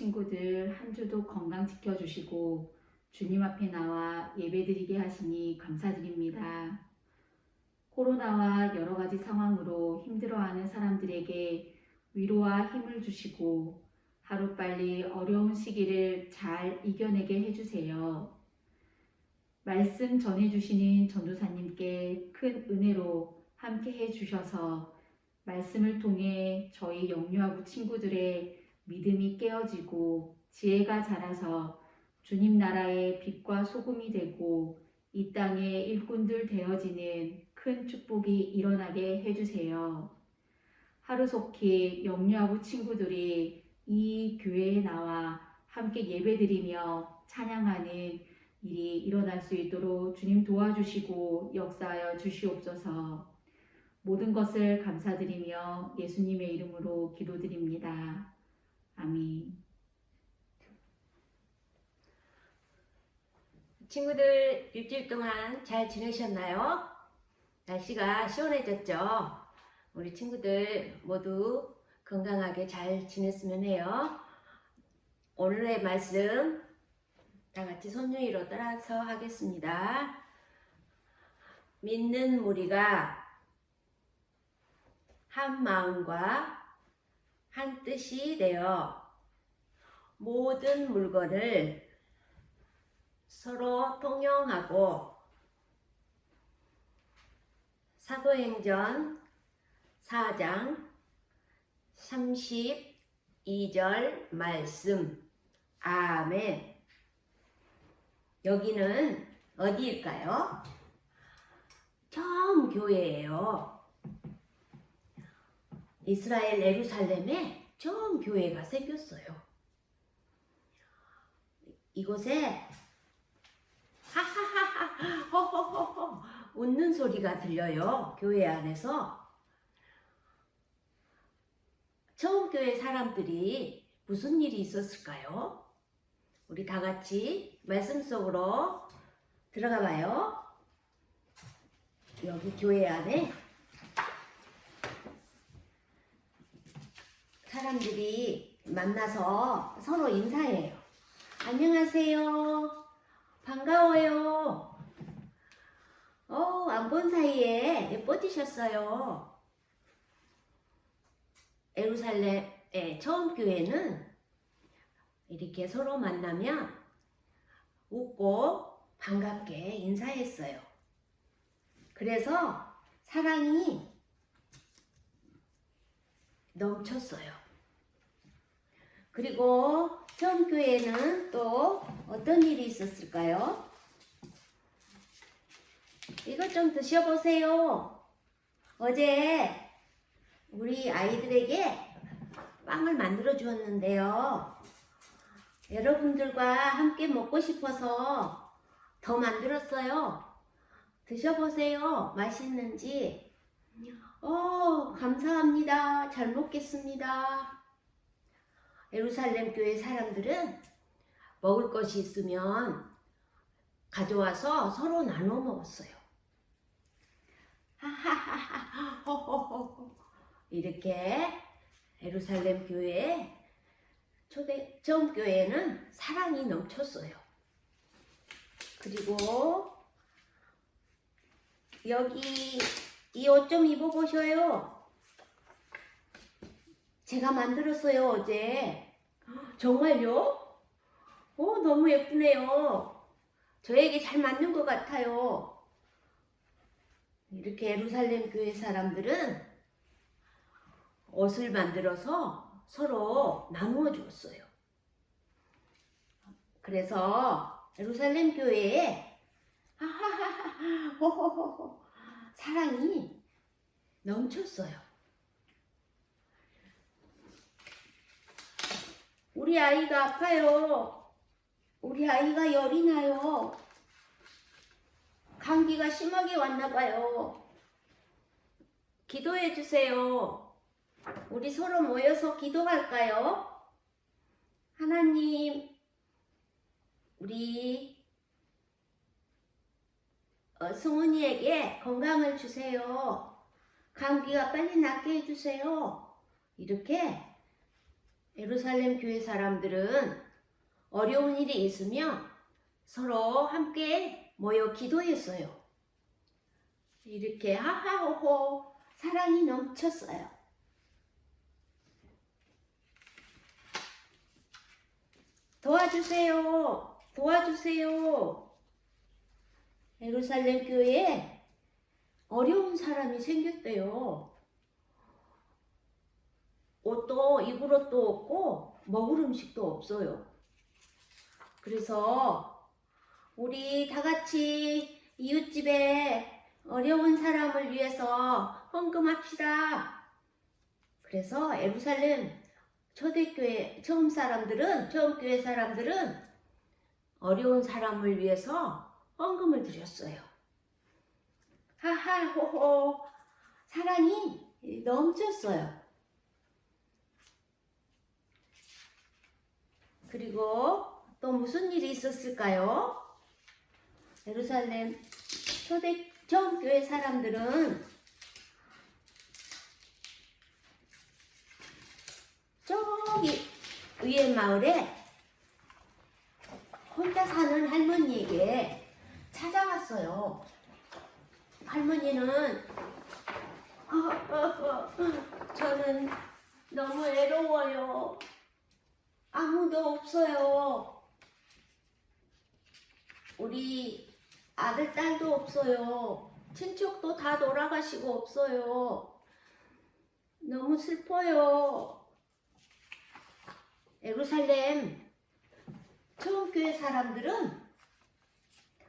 친구들 한 주도 건강 지켜주시고 주님 앞에 나와 예배드리게 하시니 감사드립니다. 코로나와 여러 가지 상황으로 힘들어하는 사람들에게 위로와 힘을 주시고 하루빨리 어려운 시기를 잘 이겨내게 해주세요. 말씀 전해주시는 전도사님께 큰 은혜로 함께 해주셔서 말씀을 통해 저희 영유아부 친구들의 믿음이 깨어지고 지혜가 자라서 주님 나라의 빛과 소금이 되고 이 땅의 일꾼들 되어지는 큰 축복이 일어나게 해주세요. 하루속히 영유아부 친구들이 이 교회에 나와 함께 예배드리며 찬양하는 일이 일어날 수 있도록 주님 도와주시고 역사하여 주시옵소서. 모든 것을 감사드리며 예수님의 이름으로 기도드립니다. 아멘. 친구들 일주일 동안 잘 지내셨나요? 날씨가 시원해졌죠? 우리 친구들 모두 건강하게 잘 지냈으면 해요. 오늘의 말씀 다 같이 손유이로 따라서 하겠습니다. 믿는 무리가 한 마음과 한 뜻이 되어 모든 물건을 서로 통용하고 사도행전 4장 32절 말씀 아멘 여기는 어디일까요? 처음 교회예요. 이스라엘 예루살렘에 처음 교회가 생겼어요. 이곳에 하하하하 웃는 소리가 들려요 교회 안에서 처음 교회 사람들이 무슨 일이 있었을까요? 우리 다 같이 말씀 속으로 들어가 봐요. 여기 교회 안에 사람들이 만나서 서로 인사해요. 안녕하세요. 반가워요. 어, 안 본 사이에 예뻐지셨어요. 에루살렘의 처음 교회는 이렇게 서로 만나면 웃고 반갑게 인사했어요. 그래서 사랑이 넘쳤어요. 그리고 처음 교회는 또 어떤 일이 있었을까요? 이것 좀 드셔보세요. 어제 우리 아이들에게 빵을 만들어 주었는데요. 여러분들과 함께 먹고 싶어서 더 만들었어요. 드셔보세요. 맛있는지. 어, 감사합니다. 잘 먹겠습니다. 예루살렘 교회 사람들은 먹을 것이 있으면 가져와서 서로 나눠 먹었어요. 이렇게 예루살렘 교회 초대 처음 교회는 사랑이 넘쳤어요. 그리고 여기 이 옷 좀 입어보셔요. 제가 만들었어요 어제. 정말요? 오 너무 예쁘네요. 저에게 잘 맞는 것 같아요. 이렇게 예루살렘 교회 사람들은 옷을 만들어서 서로 나누어 주었어요. 그래서 예루살렘 교회에 사랑이 넘쳤어요. 우리 아이가 아파요. 우리 아이가 열이 나요. 감기가 심하게 왔나 봐요. 기도해 주세요. 우리 서로 모여서 기도할까요? 하나님, 우리 어, 승훈이에게 건강을 주세요. 감기가 빨리 낫게 해주세요. 이렇게 예루살렘 교회 사람들은 어려운 일이 있으면 서로 함께 모여 기도했어요. 이렇게 하하호호 사랑이 넘쳤어요. 도와주세요. 도와주세요. 예루살렘 교회에 어려운 사람이 생겼대요. 옷도 입을 옷도 없고 먹을 음식도 없어요. 그래서 우리 다 같이 이웃집에 어려운 사람을 위해서 헌금합시다. 그래서 예루살렘 초대교회 처음 사람들은 처음 교회 사람들은 어려운 사람을 위해서 헌금을 드렸어요. 하하 호호 사랑이 넘쳤어요. 그리고 또 무슨 일이 있었을까요? 예루살렘 초대 교회 사람들은 저기 위에 마을에 혼자 사는 할머니에게 찾아왔어요. 할머니는 어, 어, 어, 저는 너무 외로워요. 아무도 없어요. 우리 아들, 딸도 없어요. 친척도 다 돌아가시고 없어요. 너무 슬퍼요. 예루살렘 처음 교회 사람들은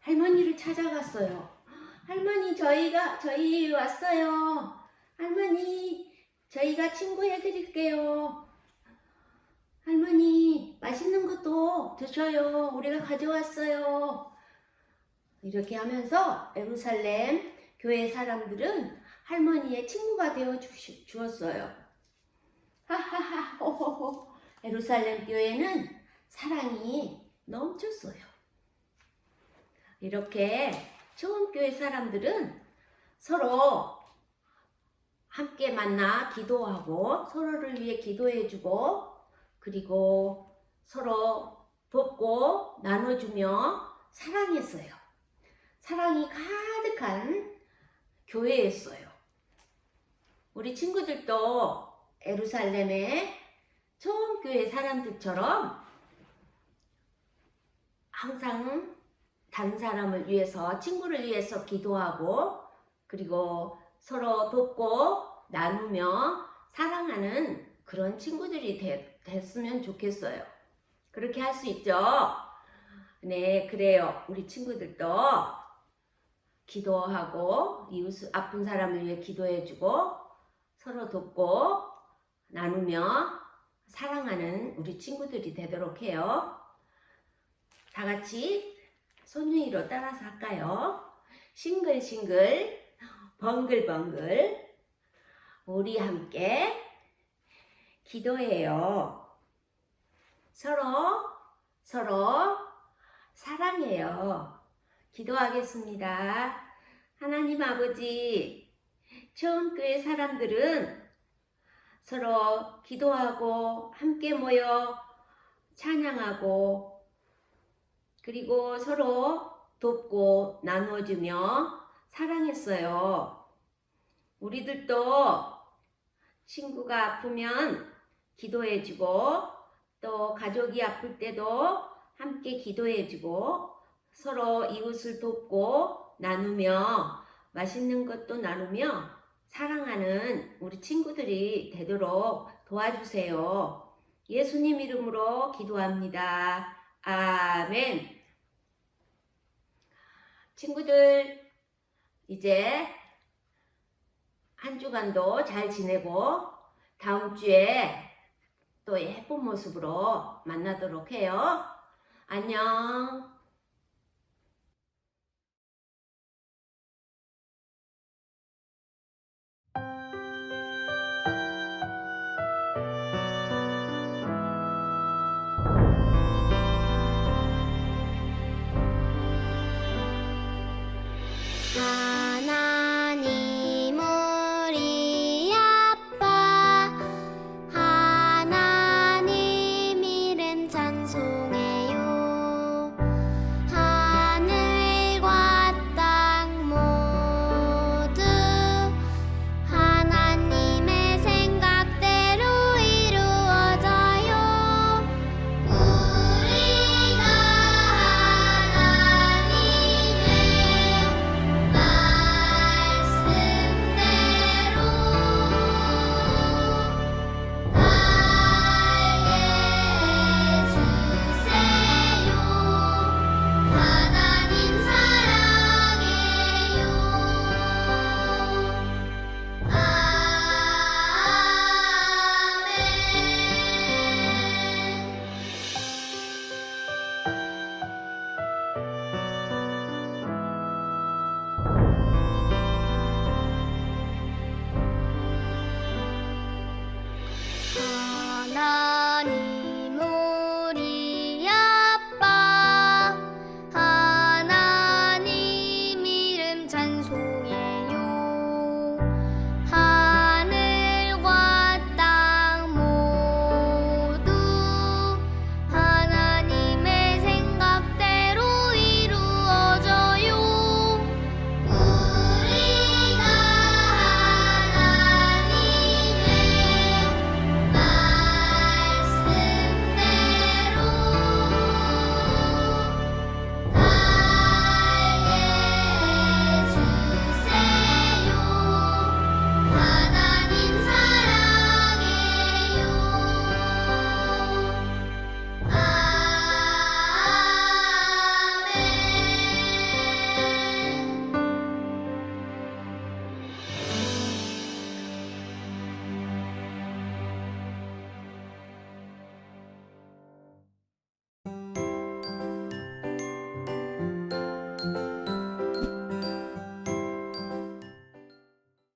할머니를 찾아갔어요. 할머니, 저희가, 저희 왔어요. 할머니, 저희가 친구 해 드릴게요. 할머니, 맛있는 것도 드셔요. 우리가 가져왔어요. 이렇게 하면서 예루살렘 교회 사람들은 할머니의 친구가 되어 주시, 주었어요. 하하하. 예루살렘 교회는 사랑이 넘쳤어요. 이렇게 처음 교회 사람들은 서로 함께 만나 기도하고 서로를 위해 기도해주고 그리고 서로 돕고 나눠주며 사랑했어요. 사랑이 가득한 교회였어요. 우리 친구들도 에루살렘의 처음 교회 사람들처럼 항상 다른 사람을 위해서, 친구를 위해서 기도하고, 그리고 서로 돕고, 나누며 사랑하는 그런 친구들이 되, 됐으면 좋겠어요. 그렇게 할 수 있죠? 네, 그래요. 우리 친구들도 기도하고, 이웃, 아픈 사람을 위해 기도해주고, 서로 돕고, 나누며 사랑하는 우리 친구들이 되도록 해요. 다 같이 손 위로 따라서 할까요? 싱글 싱글, 벙글벙글, 우리 함께 기도해요. 서로, 서로 사랑해요. 기도하겠습니다. 하나님 아버지, 처음 교회 사람들은 서로 기도하고 함께 모여 찬양하고 그리고 서로 돕고 나누어주며 사랑했어요. 우리들도 친구가 아프면 기도해주고 또 가족이 아플 때도 함께 기도해주고 서로 이웃을 돕고 나누며 맛있는 것도 나누며 사랑하는 우리 친구들이 되도록 도와주세요. 예수님 이름으로 기도합니다. 아멘. 친구들, 이제 한 주간도 잘 지내고 다음 주에 또 예쁜 모습으로 만나도록 해요. 안녕.